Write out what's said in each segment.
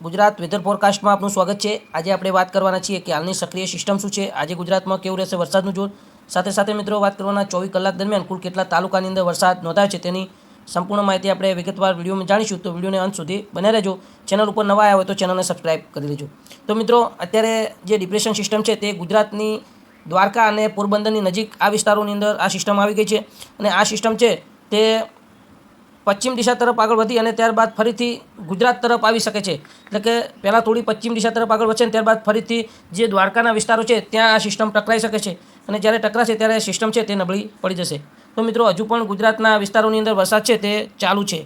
Gujarat weather ફોરકાસ્ટમાં આપનું સ્વાગત છે. આજે આપણે વાત કરવાના છીએ કે હાલની સક્રિય સિસ્ટમ શું છે. આજે ગુજરાતમાં કેવું રહેશે વરસાદનું જોર? સાથે સાથે મિત્રો વાત કરવાના ચોવીસ કલાક દરમિયાન કુલ કેટલા તાલુકાની અંદર વરસાદ નોંધાયો છે તેની સંપૂર્ણ માહિતી આપણે વિગતવાર વિડીયોમાં જાણીશું. તો વિડીયોને અંત સુધી બને રહેજો. ચેનલ ઉપર નવા હોય તો ચેનલને સબસ્ક્રાઇબ કરી લેજો. તો મિત્રો, અત્યારે જે ડિપ્રેશન સિસ્ટમ છે તે ગુજરાતની દ્વારકા અને પોરબંદરની નજીક આ વિસ્તારોની અંદર આ સિસ્ટમ આવી ગઈ છે. અને આ સિસ્ટમ છે તે પશ્ચિમ દિશા તરફ આગળ વધી અને ત્યારબાદ ફરીથી ગુજરાત તરફ આવી શકે છે. એટલે કે પહેલાં થોડી પશ્ચિમ દિશા તરફ આગળ વધશે અને ત્યારબાદ ફરીથી જે દ્વારકાના વિસ્તારો છે, ત્યાં આ સિસ્ટમ ટકરાઈ શકે છે. અને જ્યારે ટકરાશે ત્યારે સિસ્ટમ છે તે નબળી પડી જશે. તો મિત્રો હજુ પણ ગુજરાતના વિસ્તારોની અંદર વરસાદ છે તે ચાલુ છે.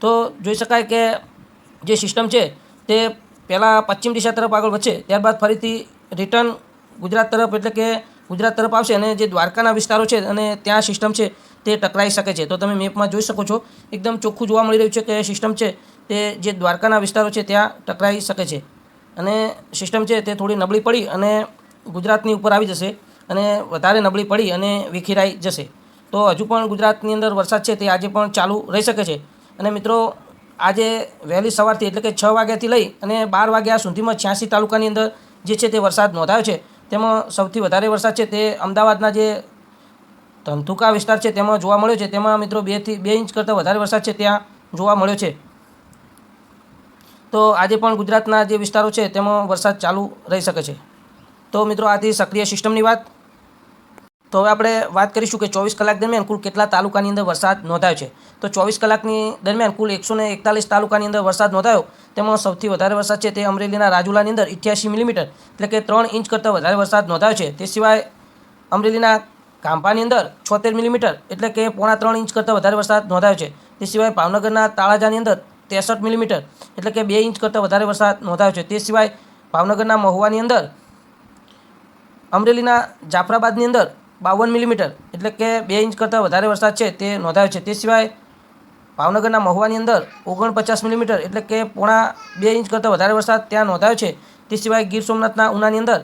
તો જોઈ શકાય કે જે સિસ્ટમ છે તે પહેલાં પશ્ચિમ દિશા તરફ આગળ વધશે, ત્યારબાદ ફરીથી રિટર્ન ગુજરાત તરફ એટલે કે ગુજરાત તરફ આવશે અને જે દ્વારકાના વિસ્તારો છે અને ત્યાં સિસ્ટમ છે તે ટકરાઈ શકે છે. તો તમે મેપમાં જોઈ શકો છો, એકદમ ચોખ્ખું જોવા મળી રહ્યું છે કે સિસ્ટમ છે તે જે દ્વારકાના વિસ્તારો છે ત્યાં ટકરાઈ શકે છે. અને સિસ્ટમ છે તે થોડી નબળી પડી અને ગુજરાતની ઉપર આવી જશે અને વધારે નબળી પડી અને વિખેરાઈ જશે. તો હજુ પણ ગુજરાતની અંદર વરસાદ છે તે આજે પણ ચાલુ રહી શકે છે. અને મિત્રો, આજે વહેલી સવારથી એટલે કે છ વાગ્યાથી લઈ અને બાર વાગ્યા સુધીમાં છ્યાસી તાલુકાની અંદર જે છે તે વરસાદ નોંધાયો છે. તેમાં સૌથી વધારે વરસાદ છે તે અમદાવાદના જે ધંધુકા વિસ્તાર છે, તેમાં જોવા મળ્યો છે. તેમાં મિત્રો બેથી બે ઇંચ કરતાં વધારે વરસાદ છે, ત્યાં જોવા મળ્યો છે. તો આજે પણ ગુજરાતના જે વિસ્તારો છે, તેમાં વરસાદ ચાલુ રહી શકે છે. તો મિત્રો આથી સક્રિય સિસ્ટમની વાત. તો હવે આપણે વાત કરીશું કે ચોવીસ કલાક દરમિયાન કુલ કેટલા તાલુકાની અંદર વરસાદ નોંધાયો છે. તો ચોવીસ કલાકની દરમિયાન કુલ એકસો ને એકતાલીસ તાલુકાની અંદર વરસાદ નોંધાયો. તેમાં સૌથી વધારે વરસાદ છે તે અમરેલીના રાજુલાની અંદર, ઇઠ્યાસી મિલીમીટર, એટલે કે ત્રણ ઇંચ કરતાં વધારે વરસાદ નોંધાયો છે. તે સિવાય અમરેલીના કાંપાની અંદર છોતેર મિલીમીટર એટલે કે પોણા ત્રણ ઇંચ કરતાં વધારે વરસાદ નોંધાયો છે. તે સિવાય ભાવનગરના તાળાજાની અંદર ત્રેસઠ મિલીમીટર એટલે કે બે ઇંચ કરતાં વધારે વરસાદ નોંધાયો છે. તે સિવાય ભાવનગરના મહુવાની અંદર અમરેલીના જાફરાબાદની અંદર બાવન મિલીમીટર એટલે કે બે ઇંચ કરતાં વધારે વરસાદ છે તે નોંધાયો છે. તે સિવાય ભાવનગરના મહુવાની અંદર ઓગણપચાસ મિલીમીટર એટલે કે પોણા બે ઇંચ કરતાં વધારે વરસાદ ત્યાં નોંધાયો છે. તે સિવાય ગીર સોમનાથના ઉનાની અંદર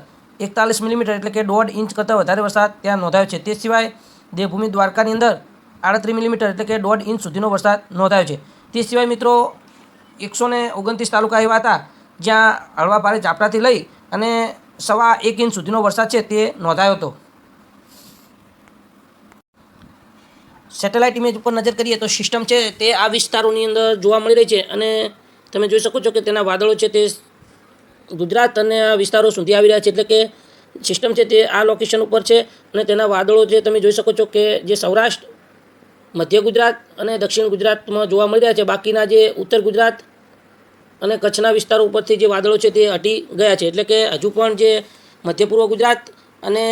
એકતાલીસ મિલીમીટર એટલે કે દોઢ ઇંચ કરતાં વધારે વરસાદ ત્યાં નોંધાયો છે. તે સિવાય દેવભૂમિ દ્વારકાની અંદર આડત્રીસ મિલીમીટર એટલે કે દોઢ ઇંચ સુધીનો વરસાદ નોંધાયો છે. તે સિવાય મિત્રો એકસો ને ઓગણત્રીસ તાલુકા એવા હતા જ્યાં હળવા ભારે ઝાપટાથી લઈ અને સવા એક ઇંચ સુધીનો વરસાદ છે તે નોંધાયો હતો. સેટેલાઇટ ઇમેજ ઉપર નજર કરીએ તો સિસ્ટમ છે તે આ વિસ્તારોની અંદર જોવા મળી રહી છે અને તમે જોઈ શકો છો કે તેના વાદળો છે તે ગુજરાત અને આ વિસ્તારો સુધી આવી રહ્યા છે એટલે કે સિસ્ટમ છે તે આ લોકેશન ઉપર છે અને તેના વાદળો જે તમે જોઈ શકો છો કે જે સૌરાષ્ટ્ર, મધ્ય ગુજરાત અને દક્ષિણ ગુજરાતમાં જોવા મળી રહ્યા છે. બાકીના જે ઉત્તર ગુજરાત અને કચ્છના વિસ્તારો ઉપરથી જે વાદળો છે તે હટી ગયા છે. એટલે કે હજુ પણ જે મધ્ય પૂર્વ ગુજરાત અને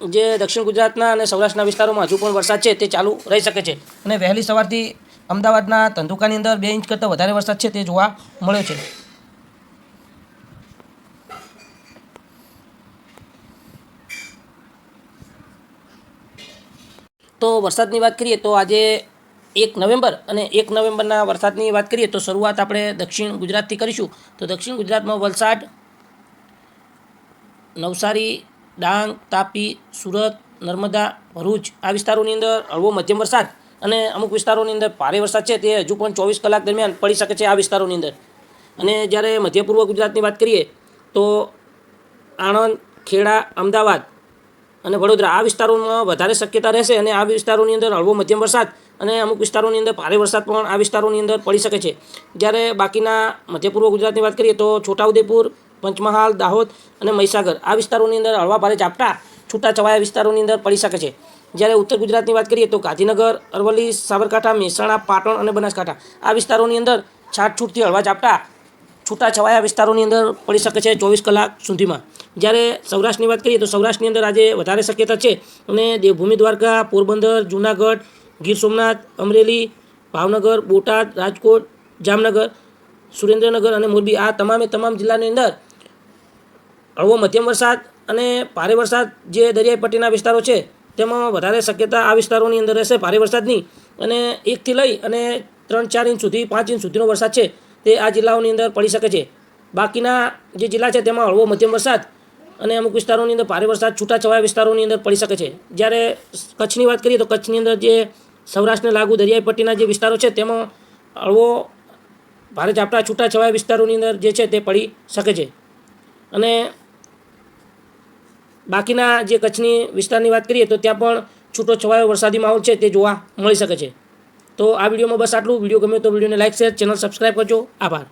જે દક્ષિણ ગુજરાતના અને સૌરાષ્ટ્રના વિસ્તારોમાં હજુ પણ વરસાદ છે તે ચાલુ રહી શકે છે. અને વહેલી સવારથી અમદાવાદના ધંધુકાની અંદર બે ઇંચ કરતાં વધારે વરસાદ છે તે જોવા મળ્યો છે. તો વરસાદની વાત કરીએ તો આજે એક નવેમ્બર અને એક નવેમ્બરના વરસાદની વાત કરીએ તો શરૂઆત આપણે દક્ષિણ ગુજરાતથી કરીશું. તો દક્ષિણ ગુજરાતમાં વલસાડ, નવસારી, ડાંગ, તાપી, સુરત, નર્મદા, ભરૂચ આ વિસ્તારોની અંદર હળવો મધ્યમ વરસાદ અને અમુક વિસ્તારોની અંદર ભારે વરસાદ છે તે હજુ પણ ચોવીસ કલાક દરમિયાન પડી શકે છે આ વિસ્તારોની અંદર. અને જ્યારે મધ્ય પૂર્વ ગુજરાતની વાત કરીએ તો આણંદ, ખેડા, અમદાવાદ અને વડોદરા આ વિસ્તારોમાં વધારે શક્યતા રહેશે અને આ વિસ્તારોની અંદર હળવો મધ્યમ વરસાદ અને અમુક વિસ્તારોની અંદર ભારે વરસાદ પણ આ વિસ્તારોની અંદર પડી શકે છે. જ્યારે બાકીના મધ્ય પૂર્વ ગુજરાતની વાત કરીએ તો છોટાઉદેપુર, પંચમહાલ, દાહોદ અને મહીસાગર આ વિસ્તારોની અંદર હળવા ભારે ઝાપટા છૂટાછવાયા વિસ્તારોની અંદર પડી શકે છે. જ્યારે ઉત્તર ગુજરાતની વાત કરીએ તો ગાંધીનગર, અરવલ્લી, સાબરકાંઠા, મહેસાણા, પાટણ અને બનાસકાંઠા આ વિસ્તારોની અંદર છાટછૂટથી હળવા ઝાપટા છૂટાછવાયા વિસ્તારોની અંદર પડી શકે છે ચોવીસ કલાક સુધીમાં. જ્યારે સૌરાષ્ટ્રની વાત કરીએ તો સૌરાષ્ટ્રની અંદર આજે વધારે શક્યતા છે અને દેવભૂમિ દ્વારકા, પોરબંદર, જૂનાગઢ, ગીર સોમનાથ, અમરેલી, ભાવનગર, બોટાદ, રાજકોટ, જામનગર, સુરેન્દ્રનગર અને મોરબી આ તમામે તમામ જિલ્લાની અંદર હળવો મધ્યમ વરસાદ અને ભારે વરસાદ જે દરિયાઈ પટ્ટીના વિસ્તારો છે તેમાં વધારે શક્યતા આ વિસ્તારોની અંદર રહેશે ભારે વરસાદની. અને એકથી લઈ અને ત્રણ ચાર ઇંચ સુધી, પાંચ ઇંચ સુધીનો વરસાદ છે. તે આ જિલ્લાઓની અંદર પડી શકે છે. બાકીના જે જિલ્લા છે તેમાં હળવો મધ્યમ વરસાદ અને અમુક વિસ્તારોની અંદર ભારે વરસાદ, છૂટાછવાયા વિસ્તારોની અંદર પડી શકે છે. જ્યારે કચ્છની વાત કરીએ તો કચ્છની અંદર જે સૌરાષ્ટ્રને લાગુ દરિયાઈ પટ્ટીના જે વિસ્તારો છે તેમાં હળવો ભારે ઝાપટા, છૂટાછવાયા વિસ્તારોની અંદર જે છે તે પડી શકે છે. અને બાકીના જે કચ્છની વિસ્તારની વાત કરીએ તો ત્યાં પણ છૂટો છવાયો વરસાદી માહોલ છે તે જોવા મળી શકે છે. તો આ વિડીયોમાં બસ આટલું. વીડિયો ગમે તો વિડીયોને લાઇક શેર, ચેનલ સબસ્ક્રાઈબ કરજો. આભાર.